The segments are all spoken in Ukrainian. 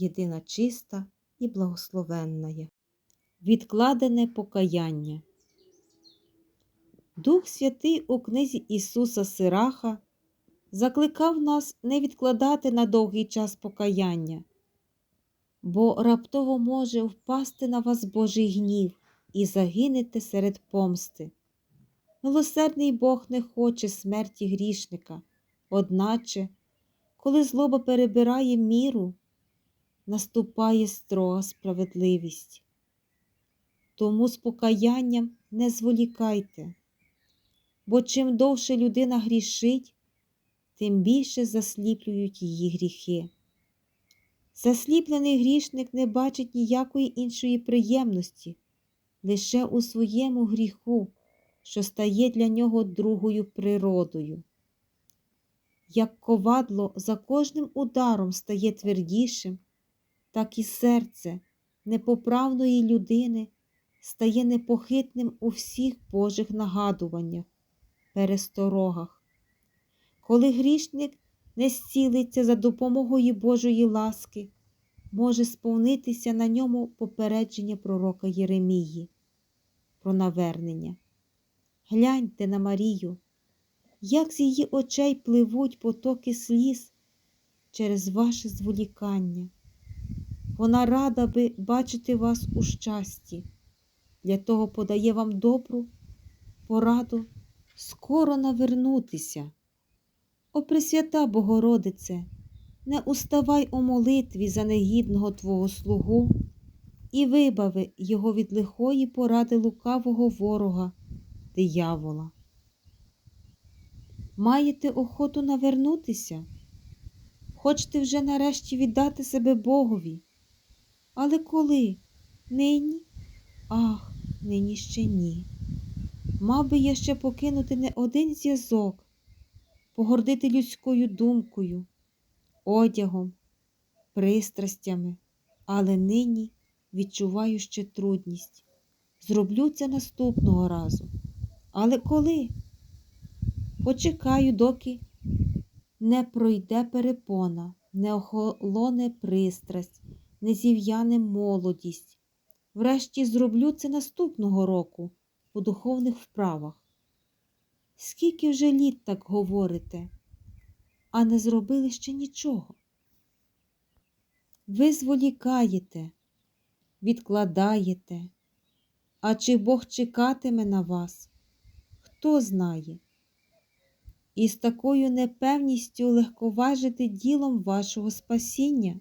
єдина чиста і благословенна. є. Відкладене покаяння. Дух Святий у книзі Ісуса Сираха закликав нас не відкладати на довгий час покаяння, бо раптово може впасти на вас Божий гнів і загинете серед помсти. Милосердний Бог не хоче смерті грішника, одначе, коли злоба перебирає міру, наступає строга справедливість. Тому з покаянням не зволікайте, бо чим довше людина грішить, тим більше засліплюють її гріхи. Засліплений грішник не бачить ніякої іншої приємності, лише у своєму гріху, що стає для нього другою природою. Як ковадло за кожним ударом стає твердішим, так і серце непоправної людини стає непохитним у всіх Божих нагадуваннях, пересторогах. Коли грішник не зцілиться за допомогою Божої ласки, може сповнитися на ньому попередження пророка Єремії про навернення. Гляньте на Марію, як з її очей пливуть потоки сліз через ваше зволікання. Вона рада би бачити вас у щасті, для того подає вам добру пораду скоро навернутися. О Пресвята Богородице, не уставай у молитві за негідного Твого слугу і вибави його від лихої поради лукавого ворога, диявола. Маєте охоту навернутися? Хочете вже нарешті віддати себе Богові? Але коли? Нині? Ах, нині ще ні. Мав би я ще покинути не один зв'язок, погордити людською думкою, одягом, пристрастями, але нині відчуваю ще трудність. Зроблю це наступного разу. Але коли? Почекаю, доки не пройде перепона, не охолоне пристрасть, не зів'яне молодість. Врешті зроблю це наступного року, у духовних вправах. Скільки вже літ так говорите, а не зробили ще нічого? Ви зволікаєте, відкладаєте, а чи Бог чекатиме на вас? Хто знає? І з такою непевністю легковажити ділом вашого спасіння.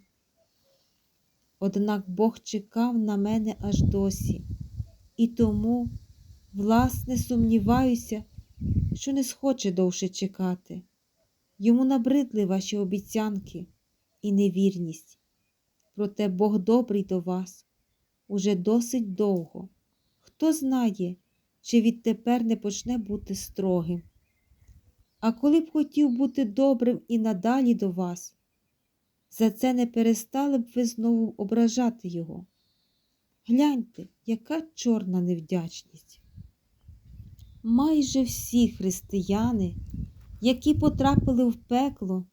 Однак Бог чекав на мене аж досі, і тому, власне, сумніваюся, що не схоче довше чекати. Йому набридли ваші обіцянки і невірність. Проте Бог добрий до вас уже досить довго. Хто знає, чи відтепер не почне бути строгим. А коли б хотів бути добрим і надалі до вас, за це не перестали б ви знову ображати його. Гляньте, яка чорна невдячність. Майже всі християни, які потрапили в пекло,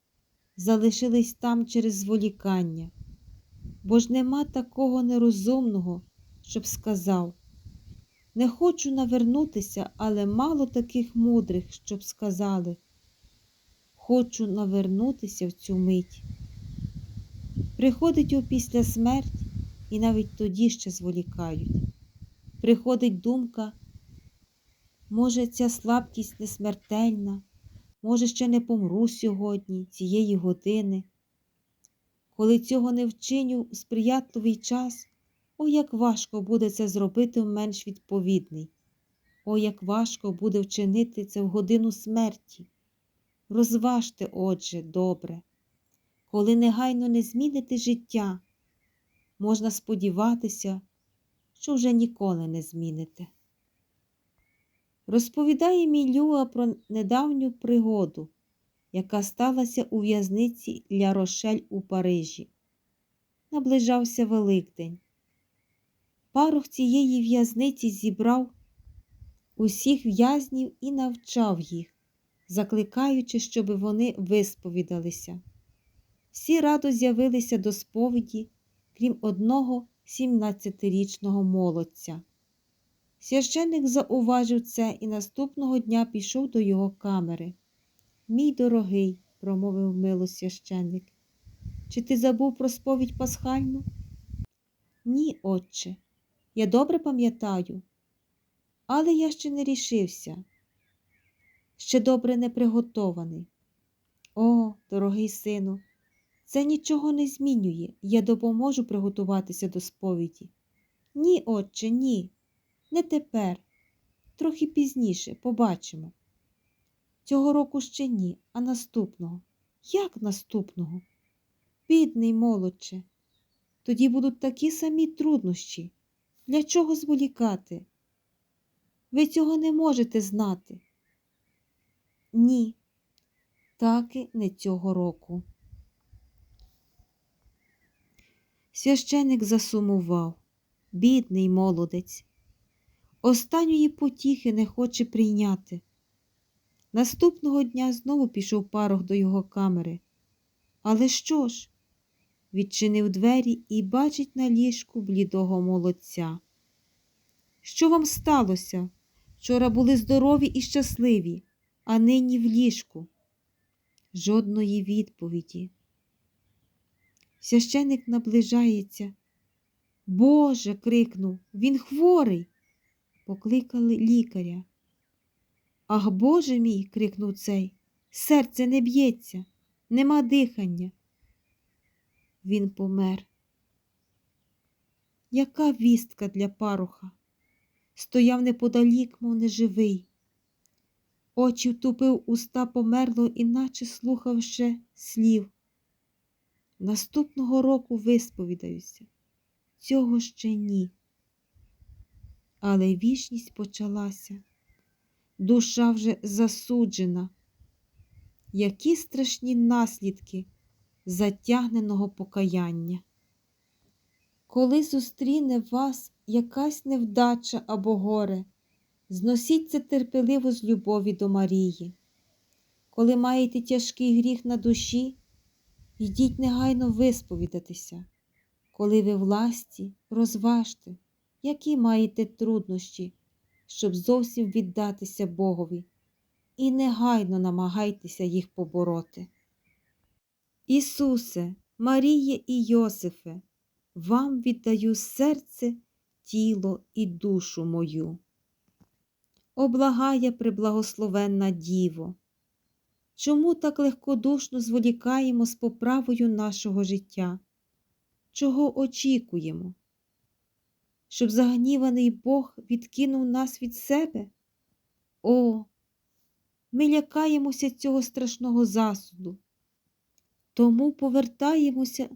залишились там через зволікання, бо ж нема такого нерозумного, щоб сказав не хочу навернутися, але мало таких мудрих, щоб сказали Хочу навернутися в цю мить. Приходить опісля смерть, і навіть тоді ще зволікають. Приходить думка, може, ця слабкість не смертельна, може, ще не помру сьогодні, цієї години. Коли цього не вчиню у сприятливий час, о, як важко буде це зробити менш відповідний. О, як важко буде вчинити це в годину смерті. Розважте, отже, добре, коли негайно не зміните життя, можна сподіватися, що вже ніколи не зміните. Розповідає Мілюа про недавню пригоду, яка сталася у в'язниці Ля Рошель у Парижі. Наближався Великдень. Парох цієї в'язниці зібрав усіх в'язнів і навчав їх, закликаючи, щоб вони висповідалися. Всі радо з'явилися до сповіді, крім одного 17-річного молодця. Священник зауважив це і наступного дня пішов до його камери. Мій дорогий, промовив мило священник, чи ти забув про сповідь пасхальну? Ні, отче, я добре пам'ятаю, але я ще не рішився, ще добре не приготований. О, дорогий сину, це нічого не змінює, я допоможу приготуватися до сповіді. Ні, отче, ні, не тепер, трохи пізніше побачимо. Цього року ще ні, а наступного. Як наступного? Бідний молодче, тоді будуть такі самі труднощі. Для чого зволікати? Ви цього не можете знати. Ні, таки не цього року. Священик засумував, бідний молодець. Останньої потіхи не хоче прийняти. Наступного дня знову пішов парох до його камери. Але що ж? Відчинив двері і бачить на ліжку блідого молодця. Що вам сталося? Вчора були здорові і щасливі, а нині в ліжку. Жодної відповіді. Священик наближається. Боже. крикнув, він хворий. Покликали лікаря. Ах, Боже мій, крикнув цей, серце не б'ється, нема дихання. Він помер. Яка вістка для паруха? Стояв неподалік, мов неживий. Очі втупив уста померло, іначе слухав ще слів. Наступного року висповідаюся, цього ще ні. Але вічність почалася, душа вже засуджена. Які страшні наслідки затягненого покаяння. Коли зустріне вас якась невдача або горе, зносіть це терпеливо з любові до Марії. Коли маєте тяжкий гріх на душі, йдіть негайно висповідатися. Коли ви власті, розважте, які маєте труднощі, щоб зовсім віддатися Богові, і негайно намагайтеся їх побороти. Ісусе, Маріє і Йосифе, вам віддаю серце, тіло і душу мою. Облагає преблагословенна Діво. Чому так легкодушно зволікаємо з поправою нашого життя? Чого очікуємо? Щоб загніваний Бог відкинув нас від себе? О, ми лякаємося цього страшного засуду, тому повертаємося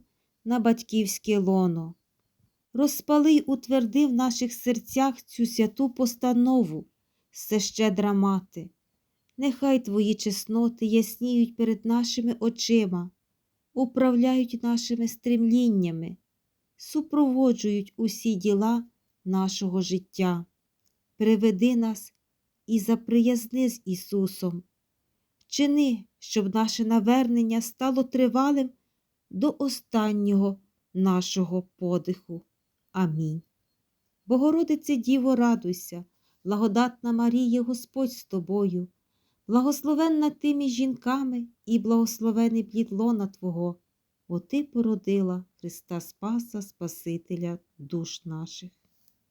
на батьківське лоно. Розпали й утверди в наших серцях цю святу постанову, все щедра мати. Нехай твої чесноти ясніють перед нашими очима, управляють нашими стремліннями, супроводжують усі діла нашого життя. Приведи нас і заприязни з Ісусом. Вчини, щоб наше навернення стало тривалим до останнього нашого подиху. Амінь. Богородице Діво, радуйся, благодатна Марія, Господь з тобою, благословенна ти між жінками і благословений плід Твого, бо Ти породила Христа Спаса, Спасителя душ наших.